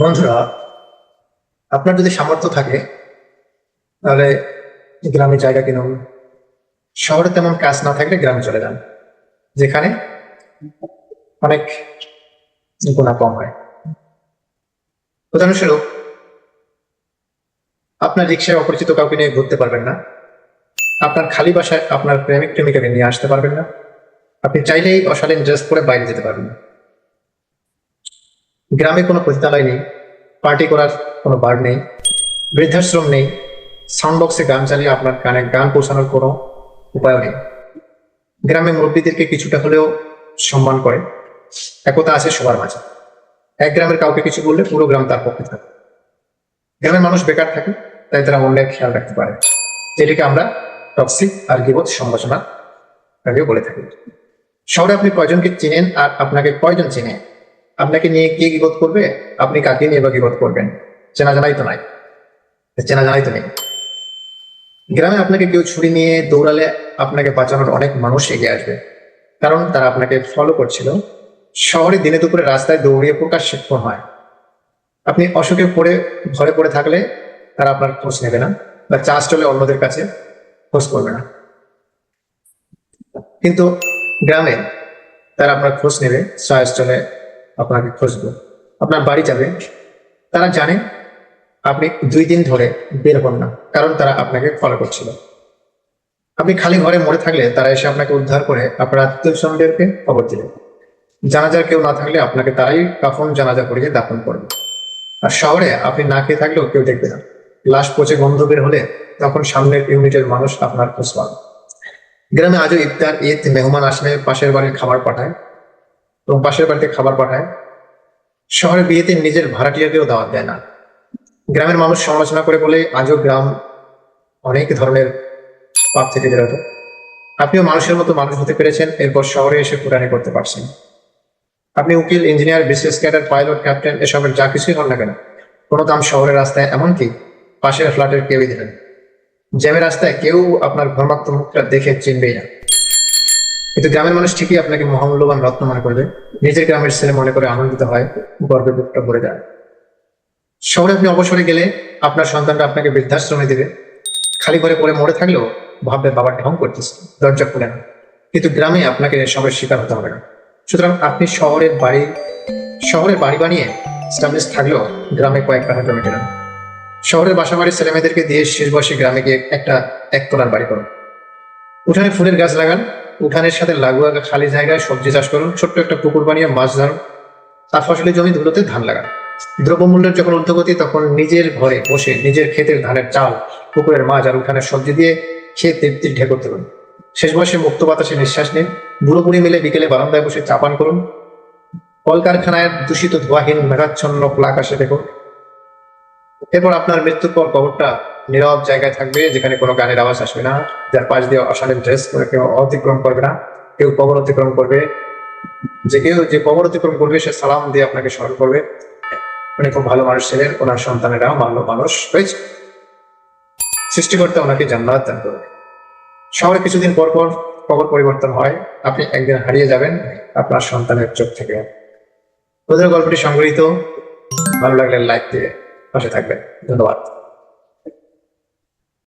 বন্ধুরা, আপনার যদি সামর্থ্য থাকে, তাহলে গ্রামে জায়গা কিনুন। শহরে তেমন কাজ না থাকলে গ্রামে চলে যান, যেখানে অনেক গুণা কম হয়। উদাহরণস্বরূপ, আপনার রিক্সায় অপরিচিত কাউকে নিয়ে ঘুরতে পারবেন না। আপনার খালি বাসায় আপনার প্রেমিক প্রেমিকাকে নিয়ে আসতে পারবেন না। আপনি চাইলেই অশালীন ড্রেস পরে বাইরে যেতে পারবেন না। গ্রামে কোনো পতিতালয় নেই পার্টি করার কোনো বার নেই, বৃদ্ধাশ্রম নেই সাউন্ড বক্সে গান চালিয়ে আপনার কানে গান পৌঁছানোর কোনো উপায় নেই। গ্রামে মুরব্বীদেরকে কিছুটা হলেও সম্মান করে, একতা আছে সবার মাঝে। এক গ্রামের কাউকে কিছু বললে পুরো গ্রাম তার পক্ষে থাকে। গ্রামের মানুষ বেকার থাকে, তাই তারা অন্যের খেয়াল রাখতে পারে, যেটিকে আমরা টক্সিক আর গিবত আগেও বলে থাকি। শহরে আপনি কয়জনকে চিনেন আর আপনাকে কয়জন চিনে? আপনাকে নিয়ে কে গিবত করবে? আপনি কাকে নিয়ে বা গিবত করবেন? চেনা জানাই তো নাই। চেনা জানাই তো নেই। গ্রামে আপনাকে কেউ ছুরি নিয়ে দৌড়ালে আপনাকে বাঁচানোর অনেক মানুষ এগিয়ে আসবে। কারণ তারা আপনাকে ফলো করছিল। শহরে দিনে দুপুরে রাস্তায় দৌড়িয়ে প্রকাশ্যে ফোন হয়। আপনি অসুখে পড়ে, ঘরে পড়ে থাকলে তারা আপনার খোঁজ নেবে না বা চাষ চলে অন্যদের কাছে খোঁজ করবে না। কিন্তু গ্রামে তারা আপনার খোঁজ নেবে চয়েস চলে আপনাকে খুঁজবে। আপনার বাড়ি যাবে। তারা জানে আপনি দুই দিন ধরে বের হন না, কারণ তারা আপনাকে ফলো করছিল। আপনি খালি ঘরে মরে থাকলে তারা এসে আপনাকে উদ্ধার করে আপনার আত্মীয় স্বজনদেরকে খবর দিলেন জানাজার কেউ না থাকলে আপনাকে তারাই কাফন জানাজা করিয়ে দাফন করবে। আর শহরে আপনি না খেয়ে থাকলেও কেউ দেখবে না। লাশ পচে গন্ধ বের হলে তখন সামনের ইউনিটের মানুষ আপনার খোঁজ পাবে। গ্রামে আজও ইফতার, ঈদ, মেহমান আসলে পাশের বাড়ির খাবার পাঠায়। এবং পাশের বাড়িতে খাবার পাঠায়। শহরে বিয়েতে নিজের ভাড়াটিয়াকেও দাওয়াত দেয় না। গ্রামের মানুষ সমালোচনা করে বলে, আজও গ্রাম অনেক ধরনের পাপ থেকে বেরোতো। আপনিও মানুষের মতো মানুষ হতে পেরেছেন, এরপর শহরে এসে পুরানি করতে পারছেন। আপনি উকিল, engineer, BCS cadre, pilot, captain, এসবের যা কিছুই হন না কেন, কোনো দাম শহরের রাস্তায়, এমনকি পাশের ফ্ল্যাটের কেউই দিলেন জ্যামের রাস্তায় কেউ আপনার ঘর্মাক্ত মুখটা দেখে চিনবেই না। কিন্তু গ্রামের মানুষ ঠিকই আপনাকে মহামূল্যবান রত্ন মনে করবে। নিজের গ্রামের ছেলে মনে করে আনন্দিত হয়, গর্বে বুকটা ভরে যায়। শহরে আপনি অবসরে গেলে আপনার সন্তানটা আপনাকে বৃদ্ধাশ্রমে দিবে। খালি ঘরে পড়ে মরে থাকলেও ভাববে, বাবা ঢং করতেছে, দরজা খুলে না। কিন্তু গ্রামে আপনাকে সবের শিকার হতে হবে না। সুতরাং আপনি শহরের বাড়ি শহরের বাড়ি বানিয়ে স্টাবলিশ থাকলেও গ্রামে কয়েক কাঠা জমি কেনেন। শহরের বাসা বাড়ির ছেলেমেয়েদেরকে দিয়ে শেষ বয়সে গ্রামে গিয়ে একটা একতলার বাড়ি করুন। উঠানে ফুলের গাছ লাগান। উঠানের সাথে লাগোয়া খালি জায়গায় সবজি চাষ করুন। ছোট্ট একটা পুকুর বানিয়ে মাছ ধরুন। তার ফসলি জমি ধুলোতে ধান লাগান। দ্রব্যমূল্যের যখন ঊর্ধ্বগতি তখন নিজের ঘরে বসে নিজের ক্ষেতের ধানের চাল, পুকুরের মাছ আর উঠানের সবজি দিয়ে খেয়ে তৃপ্তি ঢেকর তুলুন শেষ বয়সে মুক্ত বাতাসে নিঃশ্বাস নিন। বুড়ো মিলে বিকেলে বারান্দায় বসে চাপান করুন। কলকারখানায় দূষিত ধোয়াহীন মেঘাচ্ছন্ন খোলা আকাশে দেখুন। এরপর আপনার মৃত্যুর পর কবরটা নীরব জায়গায় থাকবে, যেখানে কোনো গানের আওয়াজ আসবে না। যার পাশ দিয়ে অশালীন ড্রেস করে কেউ অতিক্রম করবে না। কেউ কবর অতিক্রম করবে। যে কেউ যে কবর অতিক্রম করবে, সে সালাম দিয়ে আপনাকে স্মরণ করবে। উনি খুব ভালো মানুষ ছিলেন। ওনার সন্তানেরাও ভালো মানুষ হয়েছে। সৃষ্টিকর্তা ওনাকে জান্নাত দান করবে। শহরে কিছুদিন পর পর কবর পরিবর্তন হয়। আপনি একদিন হারিয়ে যাবেন আপনার সন্তানের চোখ থেকে। ওদের গল্পটি সংগৃহীত। ভালো লাগলে লাইক দিয়ে পাশে থাকবেন। ধন্যবাদ।